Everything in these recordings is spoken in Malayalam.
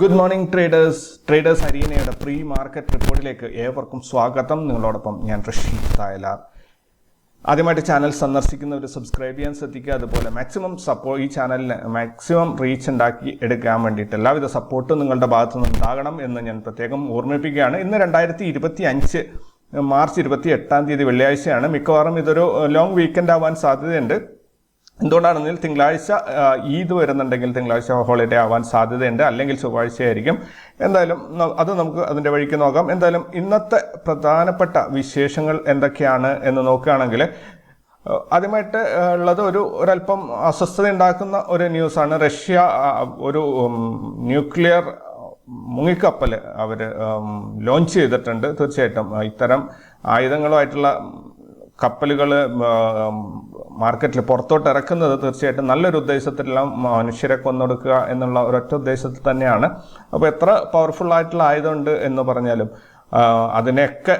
ഗുഡ് മോർണിംഗ് ട്രേഡേഴ്സ് ട്രേഡേഴ്സ് ഹരീനയുടെ പ്രീ മാർക്കറ്റ് റിപ്പോർട്ടിലേക്ക് ഏവർക്കും സ്വാഗതം. നിങ്ങളോടൊപ്പം ഞാൻ ഋഷി തായലാർ ആദ്യമായിട്ട് ചാനൽ സന്ദർശിക്കുന്നവർ സബ്സ്ക്രൈബ് ചെയ്യാൻ ശ്രദ്ധിക്കുക. അതുപോലെ മാക്സിമം സപ്പോർട്ട് ഈ ചാനലിന് മാക്സിമം റീച്ച് ഉണ്ടാക്കി എടുക്കാൻ വേണ്ടിയിട്ട് എല്ലാവിധ സപ്പോർട്ടും നിങ്ങളുടെ ഭാഗത്തു നിന്ന് ഉണ്ടാകണം എന്ന് ഞാൻ പ്രത്യേകം ഓർമ്മിപ്പിക്കുകയാണ്. ഇന്ന് രണ്ടായിരത്തി ഇരുപത്തി അഞ്ച് മാർച്ച് ഇരുപത്തി എട്ടാം തീയതി വെള്ളിയാഴ്ചയാണ്. മിക്കവാറും ഇതൊരു ലോങ് വീക്കെൻഡ് ആവാൻ സാധ്യതയുണ്ട്. എന്തുകൊണ്ടാണെന്നിൽ തിങ്കളാഴ്ച ഈദ് വരുന്നുണ്ടെങ്കിൽ തിങ്കളാഴ്ച ഹോളിഡേ ആവാൻ സാധ്യതയുണ്ട് അല്ലെങ്കിൽ ചൊവ്വാഴ്ചയായിരിക്കും. എന്തായാലും അത് നമുക്ക് അതിന്റെ വഴിക്ക് നോക്കാം. എന്തായാലും ഇന്നത്തെ പ്രധാനപ്പെട്ട വിശേഷങ്ങൾ എന്തൊക്കെയാണ് എന്ന് നോക്കുകയാണെങ്കിൽ ആദ്യമായിട്ട് ഉള്ളത് ഒരു ഒരല്പം അസ്വസ്ഥത ഉണ്ടാക്കുന്ന ഒരു ന്യൂസാണ്. റഷ്യ ഒരു ന്യൂക്ലിയർ മുങ്ങിക്കപ്പൽ അവർ ലോഞ്ച് ചെയ്തിട്ടുണ്ട്. തീർച്ചയായിട്ടും ഇത്തരം ആയുധങ്ങളുമായിട്ടുള്ള കപ്പലുകൾ മാർക്കറ്റിൽ പുറത്തോട്ട് ഇറക്കുന്നത് തീർച്ചയായിട്ടും നല്ലൊരു ഉദ്ദേശത്തിലെല്ലാം മനുഷ്യരെ കൊന്നൊടുക്കുക എന്നുള്ള ഒരൊറ്റ ഉദ്ദേശത്തിൽ തന്നെയാണ്. അപ്പോൾ എത്ര പവർഫുൾ ആയിട്ടുള്ള ആയതുകൊണ്ട് എന്ന് പറഞ്ഞാലും അതിനെയൊക്കെ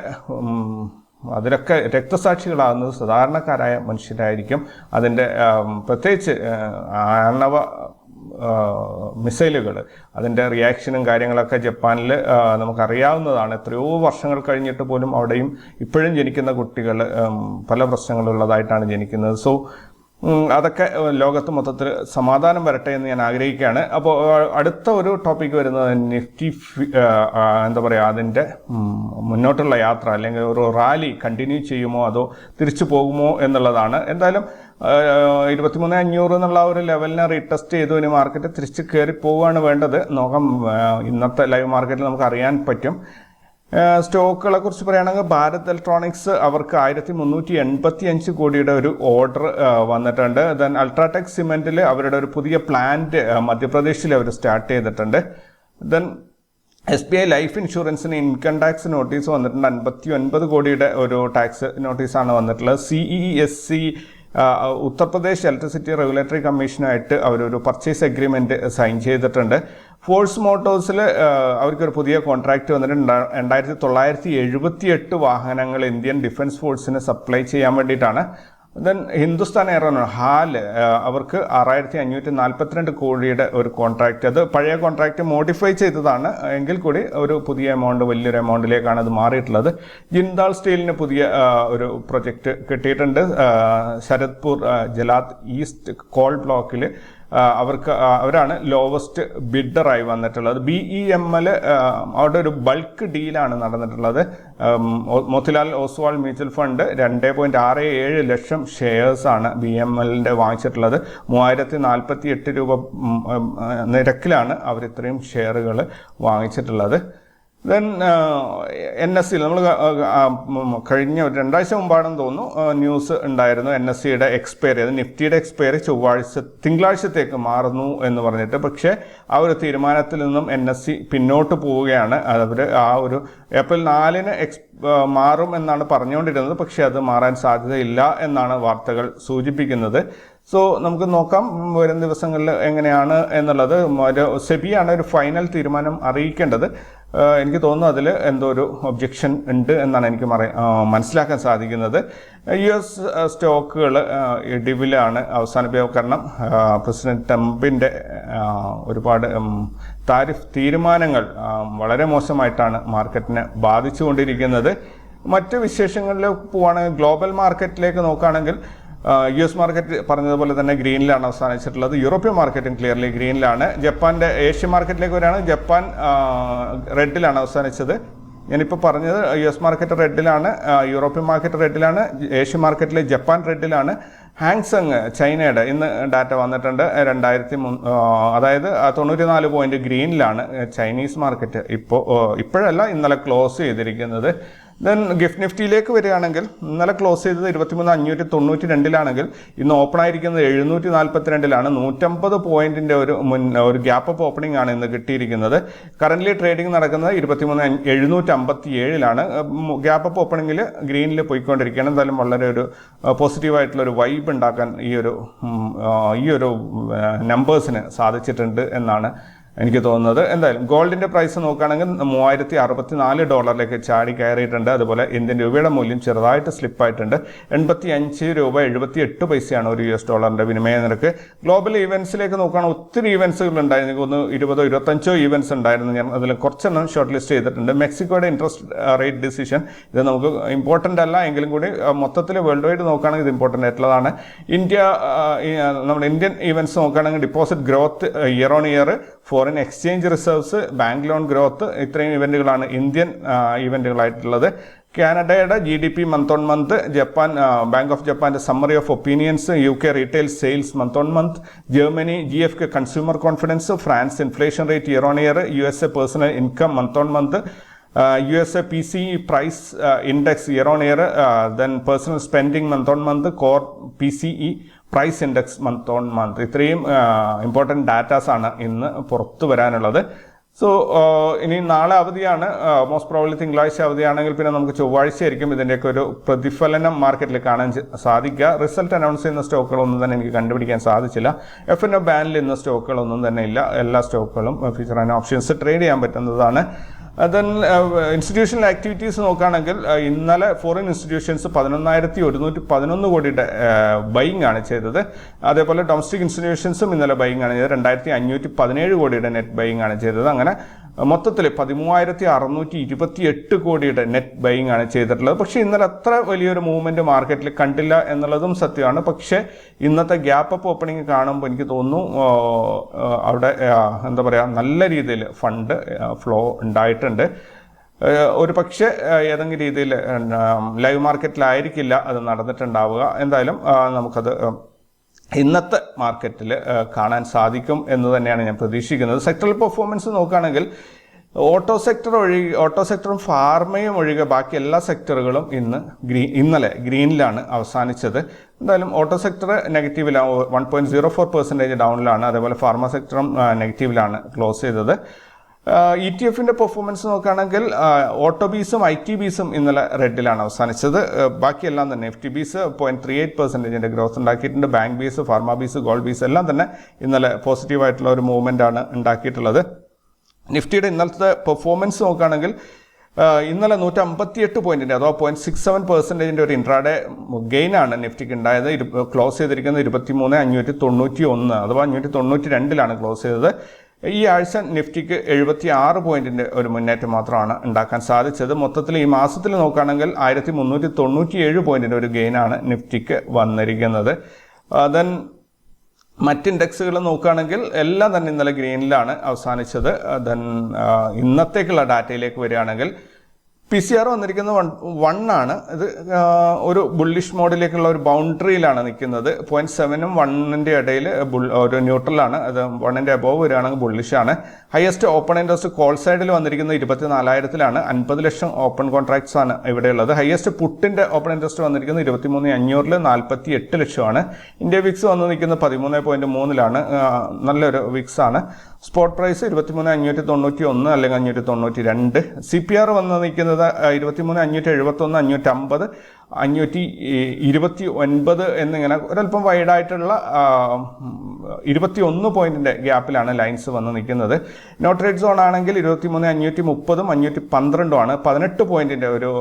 അതിനൊക്കെ രക്തസാക്ഷികളാകുന്നത് സാധാരണക്കാരായ മനുഷ്യരായിരിക്കും. അതിന്റെ പ്രത്യേകിച്ച് ആണവ മിസൈലുകൾ അതിന്റെ റിയാക്ഷനും കാര്യങ്ങളൊക്കെ ജപ്പാനിൽ നമുക്കറിയാവുന്നതാണ്. എത്രയോ വർഷങ്ങൾ കഴിഞ്ഞിട്ട് പോലും അവിടെയും ഇപ്പോഴും ജനിക്കുന്ന കുട്ടികൾ പല പ്രശ്നങ്ങളുള്ളതായിട്ടാണ് ജനിക്കുന്നത്. സോ അതൊക്കെ ലോകത്ത് മൊത്തത്തിൽ സമാധാനം വരട്ടെ എന്ന് ഞാൻ ആഗ്രഹിക്കുകയാണ്. അപ്പോൾ അടുത്ത ഒരു ടോപ്പിക് വരുന്നത് നിഫ്റ്റി എന്താ പറയുക അതിന്റെ മുന്നോട്ടുള്ള യാത്ര അല്ലെങ്കിൽ ഒരു റാലി കണ്ടിന്യൂ ചെയ്യുമോ അതോ തിരിച്ചു പോകുമോ എന്നുള്ളതാണ്. എന്തായാലും ഇരുപത്തിമൂന്ന് അഞ്ഞൂറ് എന്നുള്ള ഒരു ലെവലിനെ റീടെസ്റ്റ് ചെയ്തു. ഇനി മാർക്കറ്റ് തിരിച്ച് കയറി പോവുകയാണ് വേണ്ടത്. നോക്കാം ഇന്നത്തെ ലൈവ് മാർക്കറ്റിൽ നമുക്ക് അറിയാൻ പറ്റും. സ്റ്റോക്കുകളെ കുറിച്ച് പറയുകയാണെങ്കിൽ ഭാരത് ഇലക്ട്രോണിക്സ് അവർക്ക് ആയിരത്തി മുന്നൂറ്റി എൺപത്തി അഞ്ച് കോടിയുടെ ഒരു ഓർഡർ വന്നിട്ടുണ്ട്. ദെൻ അൾട്രാടെക് സിമെന്റിൽ അവരുടെ ഒരു പുതിയ പ്ലാന്റ് മധ്യപ്രദേശിൽ അവർ സ്റ്റാർട്ട് ചെയ്തിട്ടുണ്ട്. Then S B I life ഇൻഷുറൻസിന് ഇൻകം ടാക്സ് നോട്ടീസ് വന്നിട്ടുണ്ട്. അൻപത്തി ഒൻപത് കോടിയുടെ ഒരു ടാക്സ് നോട്ടീസാണ് വന്നിട്ടുള്ളത്. C E S C Uttar Pradesh electricity regulatory കമ്മീഷനായിട്ട് അവരൊരു പർച്ചേസ് അഗ്രിമെന്റ് സൈൻ ചെയ്തിട്ടുണ്ട്. ഫോഴ്സ് മോട്ടോഴ്സിൽ അവർക്കൊരു പുതിയ കോൺട്രാക്റ്റ് വന്നിട്ടുണ്ട്. രണ്ടായിരത്തി തൊള്ളായിരത്തി എഴുപത്തി എട്ട് വാഹനങ്ങൾ ഇന്ത്യൻ ഡിഫൻസ് ഫോഴ്സിന് സപ്ലൈ ചെയ്യാൻ വേണ്ടിയിട്ടാണ്. ദെൻ ഹിന്ദുസ്ഥാൻ എയറോനോ ഹാൽ അവർക്ക് ആറായിരത്തി അഞ്ഞൂറ്റി നാൽപ്പത്തിരണ്ട് കോടിയുടെ ഒരു കോൺട്രാക്റ്റ് അത് പഴയ കോൺട്രാക്റ്റ് മോഡിഫൈ ചെയ്തതാണ്. എങ്കിൽ കൂടി ഒരു പുതിയ എമൗണ്ട് വലിയൊരു എമൗണ്ടിലേക്കാണ് അത് മാറിയിട്ടുള്ളത്. ജിൻദാൾ സ്റ്റീലിന് പുതിയ ഒരു പ്രൊജക്റ്റ് കിട്ടിയിട്ടുണ്ട്. ശരത്പൂർ ജലാത് ഈസ്റ്റ് കോൾ ബ്ലോക്കിൽ അവർക്ക് അവരാണ് ലോവസ്റ്റ് ബിഡറായി വന്നിട്ടുള്ളത്. ബി ഇ എം എൽ അവിടെ ഒരു ബൾക്ക് ഡീലാണ് നടന്നിട്ടുള്ളത്. മോത്തിലാൽ ഓസ്വാൾ മ്യൂച്വൽ ഫണ്ട് രണ്ട് പോയിന്റ് ആറ് ഏഴ് ലക്ഷം ഷെയർസാണ് ബി എം എല്ലിന്റെ വാങ്ങിച്ചിട്ടുള്ളത്. മൂവായിരത്തി നാൽപ്പത്തി എട്ട് രൂപ നിരക്കിലാണ് അവർ ഇത്രയും ഷെയറുകൾ വാങ്ങിച്ചിട്ടുള്ളത്. ദെൻ എൻ എസ് സി നമ്മൾ കഴിഞ്ഞ ഒരു രണ്ടാഴ്ച മുമ്പാണെന്ന് തോന്നുന്നു ന്യൂസ് ഉണ്ടായിരുന്നു എൻ എസ് സിയുടെ എക്സ്പയറി അത് നിഫ്റ്റിയുടെ എക്സ്പയറി ചൊവ്വാഴ്ച തിങ്കളാഴ്ചത്തേക്ക് മാറുന്നു എന്ന് പറഞ്ഞിട്ട്. പക്ഷേ ആ ഒരു തീരുമാനത്തിൽ നിന്നും എൻ എസ് സി പിന്നോട്ട് പോവുകയാണ്. അവർ ആ ഒരു ഏപ്രിൽ നാലിന് എക്സ് മാറും എന്നാണ് പറഞ്ഞുകൊണ്ടിരുന്നത്. പക്ഷേ അത് മാറാൻ സാധ്യതയില്ല എന്നാണ് വാർത്തകൾ സൂചിപ്പിക്കുന്നത്. സോ നമുക്ക് നോക്കാം വരും ദിവസങ്ങളിൽ എങ്ങനെയാണ് എന്നുള്ളത്. ഒരു സെബിയാണ് ഒരു ഫൈനൽ തീരുമാനം അറിയിക്കേണ്ടത്. എനിക്ക് തോന്നുന്നു അതിൽ എന്തോ ഒരു ഒബ്ജക്ഷൻ ഉണ്ട് എന്നാണ് എനിക്ക് മനസ്സിലാക്കാൻ സാധിക്കുന്നത്. യു എസ് സ്റ്റോക്കുകൾ ഇടിവിലാണ് അവസാനിപ്പിക്കുക. കാരണം പ്രസിഡന്റ് ട്രംപിന്റെ ഒരുപാട് താരിഫ് തീരുമാനങ്ങൾ വളരെ മോശമായിട്ടാണ് മാർക്കറ്റിനെ ബാധിച്ചുകൊണ്ടിരിക്കുന്നത്. മറ്റ് വിശേഷങ്ങളിലേക്ക് പോവുകയാണെങ്കിൽ ഗ്ലോബൽ മാർക്കറ്റിലേക്ക് നോക്കുകയാണെങ്കിൽ യു എസ് മാർക്കറ്റ് പറഞ്ഞതുപോലെ തന്നെ ഗ്രീനിലാണ് അവസാനിച്ചിട്ടുള്ളത്. യൂറോപ്യൻ മാർക്കറ്റും ക്ലിയർലി ഗ്രീനിലാണ്. ജപ്പാന്റെ ഏഷ്യൻ മാർക്കറ്റിലേക്ക് വരികയാണ്. ജപ്പാൻ റെഡിലാണ് അവസാനിച്ചത്. ഞാനിപ്പോൾ പറഞ്ഞത് യു എസ് മാർക്കറ്റ് റെഡിലാണ് യൂറോപ്യൻ മാർക്കറ്റ് റെഡിലാണ് ഏഷ്യൻ മാർക്കറ്റിലെ ജപ്പാൻ റെഡിലാണ്. ഹാങ്സങ് ചൈനയുടെ ഇന്ന് ഡാറ്റ വന്നിട്ടുണ്ട്. രണ്ടായിരത്തി മൂ അതായത് തൊണ്ണൂറ്റി നാല് പോയിന്റ് ഗ്രീനിലാണ് ചൈനീസ് മാർക്കറ്റ് ഇപ്പോൾ ഇപ്പോഴല്ല ഇന്നലെ ക്ലോസ് ചെയ്തിരിക്കുന്നത്. ദെൻ ഗിഫ്റ്റ് നിഫ്റ്റിയിലേക്ക് വരികയാണെങ്കിൽ ഇന്നലെ ക്ലോസ് ചെയ്തത് ഇരുപത്തിമൂന്ന് അഞ്ഞൂറ്റി തൊണ്ണൂറ്റി രണ്ടിലാണെങ്കിൽ ഇന്ന് ഓപ്പൺ ആയിരിക്കുന്നത് എഴുന്നൂറ്റി നാൽപ്പത്തിരണ്ടിലാണ് നൂറ്റമ്പത് പോയിന്റിന്റെ ഒരു മുൻ ഒരു ഗ്യാപ്പ് അപ്പ് ഓപ്പണിംഗ് ആണ് ഇന്ന് കിട്ടിയിരിക്കുന്നത്. കറന്റ് ട്രേഡിംഗ് നടക്കുന്നത് ഇരുപത്തിമൂന്ന് എഴുന്നൂറ്റി അമ്പത്തി ഏഴിലാണ് ഗ്യാപ്പ് അപ്പ് ഓപ്പണിംഗിൽ ഗ്രീനിൽ പോയിക്കൊണ്ടിരിക്കുകയാണ്. എന്തായാലും വളരെ ഒരു പോസിറ്റീവായിട്ടുള്ള ഒരു വൈബ് ഉണ്ടാക്കാൻ ഈ ഒരു ഈ ഒരു നമ്പേഴ്സിന് സാധിച്ചിട്ടുണ്ട് എന്നാണ് എനിക്ക് തോന്നുന്നത്. എന്തായാലും ഗോൾഡിന്റെ പ്രൈസ് നോക്കുകയാണെങ്കിൽ മൂവായിരത്തി അറുപത്തി നാല് ഡോളറിലേക്ക് ചാടി കയറിയിട്ടുണ്ട്. അതുപോലെ ഇന്ത്യൻ രൂപയുടെ മൂല്യം ചെറുതായിട്ട് സ്ലിപ്പായിട്ടുണ്ട്. എൺപത്തി അഞ്ച് രൂപ എഴുപത്തി എട്ട് പൈസയാണ് ഒരു യു എസ് ഡോളറിന്റെ വിനിമയ നിരക്ക്. ഗ്ലോബൽ ഈവൻസിലേക്ക് നോക്കുകയാണെങ്കിൽ ഒത്തിരി ഈവൻസുകൾ ഉണ്ടായിരുന്നു. എനിക്ക് ഒന്ന് ഇരുപതോ ഇരുപത്തഞ്ചോ ഈവൻസ് ഉണ്ടായിരുന്നു. ഞാൻ അതിൽ കുറച്ചെണ്ണം ഷോർട്ട് ലിസ്റ്റ് ചെയ്തിട്ടുണ്ട്. മെക്സിക്കോയുടെ ഇൻട്രസ്റ്റ് റേറ്റ് ഡിസിഷൻ ഇത് നമുക്ക് ഇമ്പോർട്ടന്റ് അല്ല. എങ്കിലും കൂടി മൊത്തത്തിൽ വേൾഡ് വൈഡ് നോക്കുകയാണെങ്കിൽ ഇത് ഇമ്പോർട്ടന്റ് ആയിട്ടുള്ളതാണ്. ഇന്ത്യ നമ്മുടെ ഇന്ത്യൻ ഈവൻസ് നോക്കുകയാണെങ്കിൽ deposit growth year on year foreign exchange reserves bank loan growth ഇത്രയും ഇവന്റുകളാണ് ഇന്ത്യൻ ഇവന്റുകളായിട്ടുള്ളത് കാനഡയുടെ G D P month on month Japan bank of ജപ്പാന്റെ summary of opinions U K retail sales month on month Germany G F K consumer confidence France inflation rate year on year U S A personal income month on month U S A P C price index year on year then personal spending month on month core P C E price index month on month ഇത്രയും ഇമ്പോർട്ടന്റ് ഡാറ്റാസ് ആണ് ഇന്ന് പുറത്തു വരാനുള്ളത്. സോ ഇനി നാളെ അവധിയാണ്. മോസ്റ്റ് പ്രോബ്ലി തിങ്കളാഴ്ച അവധിയാണെങ്കിൽ പിന്നെ നമുക്ക് ചൊവ്വാഴ്ച ആയിരിക്കും ഇതിന്റെയൊക്കെ ഒരു പ്രതിഫലനം മാർക്കറ്റിൽ കാണാൻ സാധിക്കുക. റിസൾട്ട് അനൗൺസ് ചെയ്യുന്ന സ്റ്റോക്കുകളൊന്നും തന്നെ എനിക്ക് കണ്ടുപിടിക്കാൻ സാധിച്ചില്ല. എഫ് എൻ ഒ ബാനിൽ ഇന്ന് സ്റ്റോക്കുകളൊന്നും തന്നെ ഇല്ല. എല്ലാ സ്റ്റോക്കുകളും ഫ്യൂച്ചർ ആൻഡ് ഓപ്ഷൻസ് ട്രേഡ് ചെയ്യാൻ പറ്റുന്നതാണ്. ദെൻ ഇൻസ്റ്റിറ്റ്യൂഷണൽ ആക്ടിവിറ്റീസ് നോക്കുകയാണെങ്കിൽ uh, ഇന്നലെ ഫോറിൻ ഇൻസ്റ്റിറ്റ്യൂഷൻസ് പതിനൊന്നായിരത്തി ഒരുന്നൂറ്റി പതിനൊന്ന് കോടിയുടെ ബൈങ് ആണ് ചെയ്തത്. അതേപോലെ ഡൊമസ്റ്റിക് ഇൻസ്റ്റിറ്റ്യൂഷൻസും ഇന്നലെ ബൈങ് ആണ് ചെയ്തത്. രണ്ടായിരത്തി അഞ്ഞൂറ്റി പതിനേഴ് കോടിയുടെ നെറ്റ് ബൈങ് ആണ് ചെയ്തത്. അങ്ങനെ മൊത്തത്തിൽ പതിമൂവായിരത്തി അറുന്നൂറ്റി ഇരുപത്തി എട്ട് കോടിയുടെ നെറ്റ് ബൈങ് ആണ് ചെയ്തിട്ടുള്ളത്. പക്ഷേ ഇന്നലെ അത്ര വലിയൊരു മൂവ്മെന്റ് മാർക്കറ്റിൽ കണ്ടില്ല എന്നുള്ളതും സത്യമാണ്. പക്ഷേ ഇന്നത്തെ ഗ്യാപ്പ് അപ്പ് ഓപ്പണിംഗ് കാണുമ്പോൾ എനിക്ക് തോന്നുന്നു അവിടെ എന്താ പറയുക നല്ല രീതിയിൽ ഫണ്ട് ഫ്ലോ ഉണ്ടായിട്ടുണ്ട്. ഒരു പക്ഷേ ഏതെങ്കിലും രീതിയിൽ ലൈവ് മാർക്കറ്റിലായിരിക്കില്ല അത് നടന്നിട്ടുണ്ടാവുക. എന്തായാലും നമുക്കത് ഇന്നത്തെ മാർക്കറ്റിൽ കാണാൻ സാധിക്കും എന്ന് തന്നെയാണ് ഞാൻ പ്രതീക്ഷിക്കുന്നത്. സെക്ടറൽ പെർഫോമൻസ് നോക്കുകയാണെങ്കിൽ ഓട്ടോ സെക്ടർ ഒഴികെ ഓട്ടോ സെക്ടറും ഫാർമയും ഒഴികെ ബാക്കി എല്ലാ സെക്ടറുകളും ഇന്ന് ഗ്രീൻ ഇന്നലെ ഗ്രീനിലാണ് അവസാനിച്ചത്. എന്തായാലും auto sector നെഗറ്റീവിലാണ് one point zero four percentage ഡൗണിലാണ് അതേപോലെ ഫാർമ സെക്ടറും നെഗറ്റീവിലാണ് ക്ലോസ് ചെയ്തത്. ഇ ടി എഫിന്റെ പെർഫോമൻസ് നോക്കുകയാണെങ്കിൽ ഓട്ടോ ബീസും ഐ ടി ബീസും ഇന്നലെ റെഡിലാണ് അവസാനിച്ചത്. ബാക്കിയെല്ലാം തന്നെ F T BeES point three eight പെർസെന്റേജിന്റെ growth ഉണ്ടാക്കിയിട്ടുണ്ട്. Bank BeES pharma BeES gold BeES എല്ലാം തന്നെ ഇന്നലെ പോസിറ്റീവ് ആയിട്ടുള്ള ഒരു മൂവ്മെന്റ് ആണ് ഉണ്ടാക്കിയിട്ടുള്ളത്. നിഫ്റ്റിയുടെ ഇന്നലത്തെ പെർഫോമൻസ് നോക്കുകയാണെങ്കിൽ ഇന്നലെ നൂറ്റി അമ്പത്തിയെട്ട് പോയിന്റിന്റെ അതോ പോയിന്റ് സിക്സ് സെവൻ പെർസെന്റേജിന്റെ ഒരു ഇൻട്രാഡേ ഗെയിൻ ആണ് നിഫ്റ്റിക്ക് ഉണ്ടായത്. ക്ലോസ് ചെയ്തിരിക്കുന്നത് ഇരുപത്തിമൂന്ന് അഞ്ഞൂറ്റി തൊണ്ണൂറ്റി ഒന്ന് അഥവാ അഞ്ഞൂറ്റി തൊണ്ണൂറ്റി രണ്ടിലാണ് ക്ലോസ് ചെയ്തത്. ഈ ആഴ്ച നിഫ്റ്റിക്ക് എഴുപത്തി ആറ് പോയിന്റിന്റെ ഒരു മുന്നേറ്റം മാത്രമാണ് ഉണ്ടാക്കാൻ സാധിച്ചത്. മൊത്തത്തിൽ ഈ മാസത്തിൽ നോക്കുകയാണെങ്കിൽ ആയിരത്തി മുന്നൂറ്റി തൊണ്ണൂറ്റി ഏഴ് പോയിന്റിന്റെ ഒരു ഗെയിനാണ് നിഫ്റ്റിക്ക് വന്നിരിക്കുന്നത്. ദെൻ മറ്റ് ഇൻഡെക്സുകൾ നോക്കുകയാണെങ്കിൽ എല്ലാം തന്നെ ഇന്നലെ ഗ്രീനിലാണ് അവസാനിച്ചത്. ദെൻ ഇന്നത്തേക്കുള്ള ഡാറ്റയിലേക്ക് വരികയാണെങ്കിൽ പി സി ആർ വന്നിരിക്കുന്നത് വൺ വൺ ആണ്. ഇത് ഒരു ബുള്ളിഷ് മോഡിലേക്കുള്ള ഒരു ബൗണ്ടറിയിലാണ് നിൽക്കുന്നത്. പോയിന്റ് സെവനും വണ്ണിന്റെ ഇടയിൽ ബുൾ- ഒരു ന്യൂട്രലാണ് അത് വണ്ണിന്റെ അബോവ് വരികയാണെങ്കിൽ ബുള്ളിഷ് ആണ്. ഹയസ്റ്റ് ഓപ്പൺ ഇൻട്രസ്റ്റ് കോൾ സൈഡിൽ വന്നിരിക്കുന്നത് ഇരുപത്തി നാലായിരത്തിലാണ് അൻപത് ലക്ഷം ഓപ്പൺ കോൺട്രാക്ട്സ് ആണ് ഇവിടെയുള്ളത്. ഹയസ്റ്റ് പുട്ടിന്റെ ഓപ്പൺ ഇൻട്രസ്റ്റ് വന്നിരിക്കുന്നത് ഇരുപത്തി മൂന്ന് അഞ്ഞൂറിൽ നാൽപ്പത്തി എട്ട് ലക്ഷമാണ്. ഇന്ത്യ വിക്സ് വന്ന് നിൽക്കുന്നത് പതിമൂന്ന് പോയിന്റ് മൂന്നിലാണ്. നല്ലൊരു വിക്സ് ആണ്. സ്പോട്ട് പ്രൈസ് ഇരുപത്തിമൂന്ന് അഞ്ഞൂറ്റി തൊണ്ണൂറ്റി ഒന്ന് അല്ലെങ്കിൽ അഞ്ഞൂറ്റി തൊണ്ണൂറ്റി രണ്ട് സി പി ആർ വന്ന് നിൽക്കുന്നത് ഇരുപത്തിമൂന്ന് അഞ്ഞൂറ്റി എഴുപത്തൊന്ന് അഞ്ഞൂറ്റി അമ്പത് അഞ്ഞൂറ്റി ഇരുപത്തി ഒൻപത് എന്നിങ്ങനെ ഒരല്പം വൈഡായിട്ടുള്ള ഇരുപത്തി ഒന്ന് പോയിന്റിന്റെ ഗ്യാപ്പിലാണ് ലൈൻസ് വന്ന് നിൽക്കുന്നത്. നോട്ട് റേറ്റ് സോൺ ആണെങ്കിൽ ഇരുപത്തിമൂന്ന് അഞ്ഞൂറ്റി മുപ്പതും അഞ്ഞൂറ്റി പന്ത്രണ്ടും ആണ് പതിനെട്ട് പോയിന്റിന്റെ ഒരു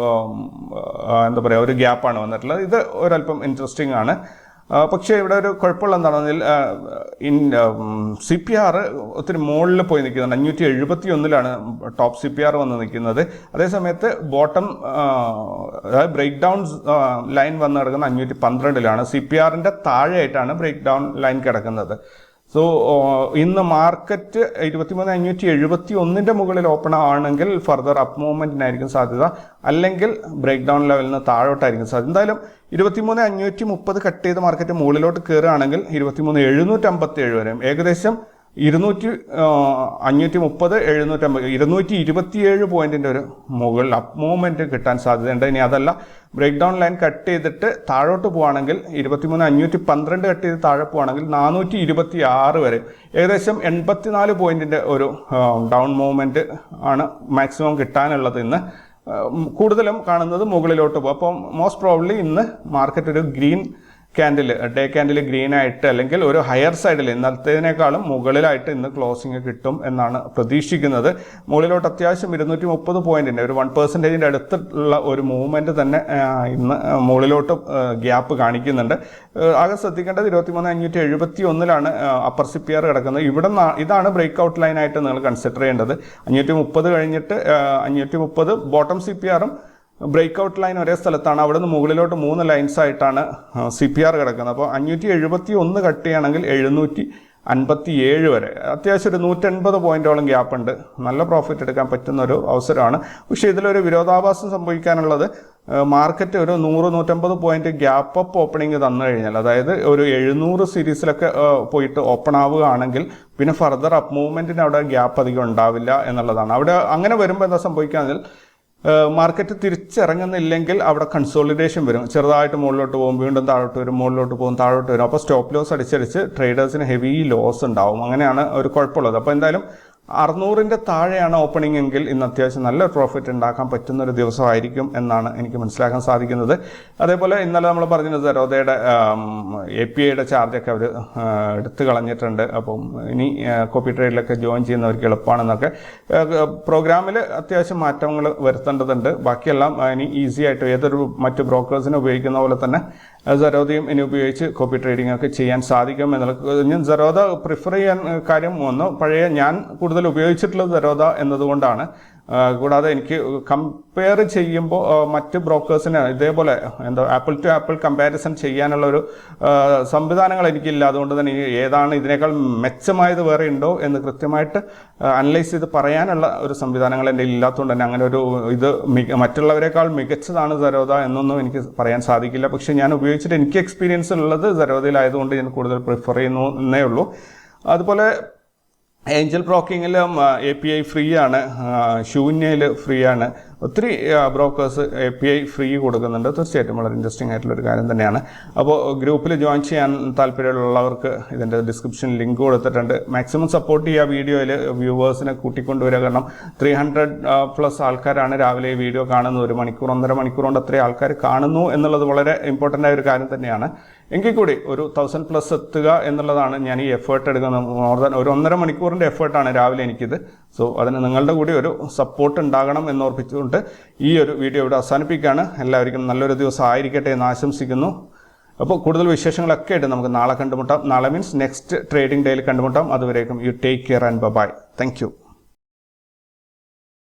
എന്താ പറയുക ഒരു ഗ്യാപ്പാണ് വന്നിട്ടുള്ളത്. ഇത് ഒരല്പം ഇൻട്രസ്റ്റിംഗ് ആണ്. പക്ഷേ ഇവിടെ ഒരു കുഴപ്പമുള്ള എന്താണെന്നിൽ ഇൻ സി പി ആർ ഒത്തിരി മുകളിൽ പോയി നിൽക്കുന്നുണ്ട്. അഞ്ഞൂറ്റി എഴുപത്തി ഒന്നിലാണ് ടോപ്പ് സി പി ആർ വന്ന് നിൽക്കുന്നത്. അതേസമയത്ത് ബോട്ടം അതായത് ബ്രേക്ക് ഡൗൺ ലൈൻ വന്ന് കിടക്കുന്നത് അഞ്ഞൂറ്റി പന്ത്രണ്ടിലാണ് സി പി ആറിന്റെ താഴെയായിട്ടാണ് ബ്രേക്ക് ഡൗൺ ലൈൻ കിടക്കുന്നത്. സോ ഇന്ന് മാർക്കറ്റ് ഇരുപത്തിമൂന്ന് അഞ്ഞൂറ്റി എഴുപത്തി ഒന്നിന്റെ മുകളിൽ ഓപ്പൺ ആണെങ്കിൽ ഫർദർ അപ്പ് മൂവ്മെന്റിനായിരിക്കും സാധ്യത. അല്ലെങ്കിൽ ബ്രേക്ക് ഡൗൺ ലെവലിൽ നിന്ന് താഴോട്ടായിരിക്കും സാധ്യത. എന്തായാലും ഇരുപത്തിമൂന്ന് അഞ്ഞൂറ്റി മുപ്പത് കട്ട് ചെയ്ത് മാർക്കറ്റ് മുകളിലോട്ട് കയറുകയാണെങ്കിൽ ഇരുപത്തിമൂന്ന് എഴുന്നൂറ്റമ്പത്തി ഏഴ് വരെയും. ഏകദേശം ഇരുന്നൂറ്റി അഞ്ഞൂറ്റി മുപ്പത് എഴുന്നൂറ്റമ്പത് ഇരുന്നൂറ്റി ഇരുപത്തിയേഴ് പോയിന്റിന്റെ ഒരു മുകളിൽ അപ്പ് മൂവ്മെന്റ് കിട്ടാൻ സാധ്യതയുണ്ട്. ഇനി അതല്ല ബ്രേക്ക് ഡൗൺ ലൈൻ കട്ട് ചെയ്തിട്ട് താഴോട്ട് പോവാണെങ്കിൽ ഇരുപത്തിമൂന്ന് അഞ്ഞൂറ്റി പന്ത്രണ്ട് കട്ട് ചെയ്ത് താഴെ പോവാണെങ്കിൽ നാനൂറ്റി ഇരുപത്തി ആറ് വരെ. ഏകദേശം എൺപത്തിനാല് പോയിന്റിന്റെ ഒരു ഡൗൺ മൂവ്മെന്റ് ആണ് മാക്സിമം കിട്ടാനുള്ളത് ഇന്ന്. കൂടുതലും കാണുന്നത് മുകളിലോട്ട് പോകും. അപ്പം മോസ്റ്റ് പ്രോബ്ലി ഇന്ന് മാർക്കറ്റ് ഒരു green candle day candle green ആയിട്ട് അല്ലെങ്കിൽ ഒരു ഹയർ സൈഡിൽ ഇന്നത്തേതിനേക്കാളും മുകളിലായിട്ട് ഇന്ന് ക്ലോസിംഗ് കിട്ടും എന്നാണ് പ്രതീക്ഷിക്കുന്നത്. മുകളിലോട്ട് അത്യാവശ്യം ഇരുന്നൂറ്റി മുപ്പത് പോയിന്റിന്റെ ഒരു വൺ പെർസെന്റേജിന്റെ അടുത്തുള്ള ഒരു മൂവ്മെന്റ് തന്നെ ഇന്ന് മുകളിലോട്ട് ഗ്യാപ്പ് കാണിക്കുന്നുണ്ട്. ആകെ ശ്രദ്ധിക്കേണ്ടത് ഇരുപത്തിമൂന്ന് അഞ്ഞൂറ്റി എഴുപത്തി ഒന്നിലാണ് അപ്പർ സി പി ആർ കിടക്കുന്നത്. ഇവിടെ ഇതാണ് ബ്രേക്ക് ഔട്ട് ലൈനായിട്ട് നിങ്ങൾ കൺസിഡർ ചെയ്യേണ്ടത്. അഞ്ഞൂറ്റി മുപ്പത് കഴിഞ്ഞിട്ട് അഞ്ഞൂറ്റി മുപ്പത് ബോട്ടം സി പി ആറും ബ്രേക്ക് ഔട്ട് ലൈൻ ഒരേ സ്ഥലത്താണ്. അവിടെ നിന്ന് മുകളിലോട്ട് മൂന്ന് ലൈൻസ് ആയിട്ടാണ് സി പി ആർ കിടക്കുന്നത്. അപ്പോൾ അഞ്ഞൂറ്റി എഴുപത്തി ഒന്ന് കട്ട് ചെയ്യുകയാണെങ്കിൽ എഴുന്നൂറ്റി അൻപത്തി ഏഴ് വരെ. അത്യാവശ്യം ഒരു നൂറ്റൻപത് പോയിന്റോളം ഗ്യാപ്പ് ഉണ്ട്. നല്ല പ്രോഫിറ്റ് എടുക്കാൻ പറ്റുന്ന ഒരു അവസരമാണ്. പക്ഷേ ഇതിലൊരു വിരോധാഭാസം സംഭവിക്കാനുള്ളത് മാർക്കറ്റ് ഒരു നൂറ് നൂറ്റമ്പത് പോയിന്റ് ഗ്യാപ്പ് അപ്പ് ഓപ്പണിംഗ് തന്നു കഴിഞ്ഞാൽ അതായത് ഒരു എഴുന്നൂറ് സീരീസിലൊക്കെ പോയിട്ട് ഓപ്പൺ ആവുകയാണെങ്കിൽ പിന്നെ ഫർദർ അപ്പ് മൂവ്മെന്റിന് അവിടെ ഗ്യാപ്പ് അധികം ഉണ്ടാവില്ല എന്നുള്ളതാണ്. അവിടെ അങ്ങനെ വരുമ്പോൾ എന്താ സംഭവിക്കുകയാണെങ്കിൽ മാർക്കറ്റ് തിരിച്ചിറങ്ങുന്നില്ലെങ്കിൽ അവിടെ കൺസോളിഡേഷൻ വരും. ചെറുതായിട്ട് മുകളിലോട്ട് പോകും വീണ്ടും താഴോട്ട് വരും മുകളിലോട്ട് പോകും താഴോട്ട് വരും. അപ്പോൾ സ്റ്റോപ്പ് ലോസ് അടിച്ചടിച്ച് ട്രേഡേഴ്സിന് ഹെവി ലോസ് ഉണ്ടാവും. അങ്ങനെയാണ് ഒരു കുഴപ്പമുള്ളത്. അപ്പോൾ എന്തായാലും അറുന്നൂറിന്റെ താഴെയാണ് ഓപ്പണിംഗ് എങ്കിൽ ഇന്ന് അത്യാവശ്യം നല്ല പ്രോഫിറ്റ് ഉണ്ടാക്കാൻ പറ്റുന്ന ഒരു ദിവസമായിരിക്കും എന്നാണ് എനിക്ക് മനസ്സിലാക്കാൻ സാധിക്കുന്നത്. അതേപോലെ ഇന്നലെ നമ്മൾ പറഞ്ഞത് സരോദയുടെ എ പി ഐയുടെ ചാർജൊക്കെ അവർ എടുത്തു കളഞ്ഞിട്ടുണ്ട്. അപ്പം ഇനി കോപ്പി ട്രേഡിലൊക്കെ ജോയിൻ ചെയ്യുന്നവർക്ക് എളുപ്പമാണെന്നൊക്കെ. പ്രോഗ്രാമിൽ അത്യാവശ്യം മാറ്റങ്ങൾ വരുത്തേണ്ടതുണ്ട്. ബാക്കിയെല്ലാം ഇനി ഈസി ആയിട്ട് ഏതൊരു മറ്റു ബ്രോക്കേഴ്സിനെ ഉപയോഗിക്കുന്ന പോലെ തന്നെ സരോദയും ഇനി ഉപയോഗിച്ച് കോപ്പി ട്രേഡിംഗ് ഒക്കെ ചെയ്യാൻ സാധിക്കും എന്നുള്ള ഞാൻ സരോദ പ്രിഫർ ചെയ്യാൻ കാര്യം ഒന്ന് പഴയ ഞാൻ കൂടുതൽ ഉപയോഗിച്ചിട്ടുള്ളത് സരോദ എന്നതുകൊണ്ടാണ്. കൂടാതെ എനിക്ക് കമ്പയർ ചെയ്യുമ്പോൾ മറ്റ് ബ്രോക്കേഴ്സിന് ഇതേപോലെ എന്താ ആപ്പിൾ ടു ആപ്പിൾ കമ്പാരിസൺ ചെയ്യാനുള്ള ഒരു സംവിധാനങ്ങൾ എനിക്കില്ല. അതുകൊണ്ട് തന്നെ ഏതാണ് ഇതിനേക്കാൾ മെച്ചമായത് വേറെ ഉണ്ടോ എന്ന് കൃത്യമായിട്ട് അനലൈസ് ചെയ്ത് പറയാനുള്ള ഒരു സംവിധാനങ്ങൾ എന്റെ ഇല്ലാത്തതുകൊണ്ട് തന്നെ അങ്ങനെ ഒരു ഇത് മറ്റുള്ളവരെക്കാൾ മികച്ചതാണ് സരോദ എന്നൊന്നും എനിക്ക് പറയാൻ സാധിക്കില്ല. പക്ഷേ ഞാൻ ഉപയോഗിച്ചിട്ട് എനിക്ക് എക്സ്പീരിയൻസ് ഉള്ളത് സരോദയിലായതുകൊണ്ട് ഞാൻ കൂടുതൽ പ്രിഫർ ചെയ്യുന്നു എന്നേ ഉള്ളൂ. അതുപോലെ ഏഞ്ചൽ ബ്രോക്കിങ്ങിലും എ പി ഐ ഫ്രീ ആണ് ശൂന്യയിൽ ഫ്രീ ആണ് ഒത്തിരി brokers A P I free കൊടുക്കുന്നുണ്ട്. തീർച്ചയായിട്ടും വളരെ ഇൻട്രസ്റ്റിംഗ് ആയിട്ടുള്ള ഒരു കാര്യം തന്നെയാണ്. അപ്പോൾ ഗ്രൂപ്പിൽ ജോയിൻ ചെയ്യാൻ താല്പര്യമുള്ളവർക്ക് ഇതിന്റെ ഡിസ്ക്രിപ്ഷൻ ലിങ്ക് കൊടുത്തിട്ടുണ്ട്. മാക്സിമം സപ്പോർട്ട് ചെയ്യുക വീഡിയോയിൽ വ്യൂവേഴ്സിനെ കൂട്ടിക്കൊണ്ടുവരിക. കാരണം ത്രീ ഹൺഡ്രഡ് പ്ലസ് ആൾക്കാരാണ് രാവിലെ ഈ വീഡിയോ കാണുന്നത്. ഒരു മണിക്കൂർ ഒന്നര മണിക്കൂർ കൊണ്ട് അത്രയും ആൾക്കാർ കാണുന്നു എന്നുള്ളത് വളരെ ഇമ്പോർട്ടന്റ് ആയ ഒരു കാര്യം തന്നെയാണ്. എങ്കിൽ കൂടി ഒരു തൗസൻഡ് പ്ലസ് എത്തുക എന്നുള്ളതാണ് ഞാൻ ഈ എഫേർട്ട് എടുക്കുന്നത്. മോർ ദാൻ ഒരു ഒന്നര മണിക്കൂറിന്റെ എഫേർട്ടാണ് രാവിലെ എനിക്കിത്. സോ അതിന് നിങ്ങളുടെ കൂടി ഒരു സപ്പോർട്ട് ഉണ്ടാകണം എന്നോർപ്പിച്ചുകൊണ്ട് ഈ ഒരു വീഡിയോ ഇവിടെ അവസാനിപ്പിക്കുകയാണ്. എല്ലാവർക്കും നല്ലൊരു ദിവസം ആയിരിക്കട്ടെ എന്ന് ആശംസിക്കുന്നു. അപ്പോൾ കൂടുതൽ വിശേഷങ്ങളൊക്കെ ആയിട്ട് നമുക്ക് നാളെ കണ്ടുമുട്ടാം. നാളെ മീൻസ് നെക്സ്റ്റ് ട്രേഡിംഗ് ഡേയിൽ കണ്ടുമുട്ടാം. അതുവരേക്കും you take care and bye thank you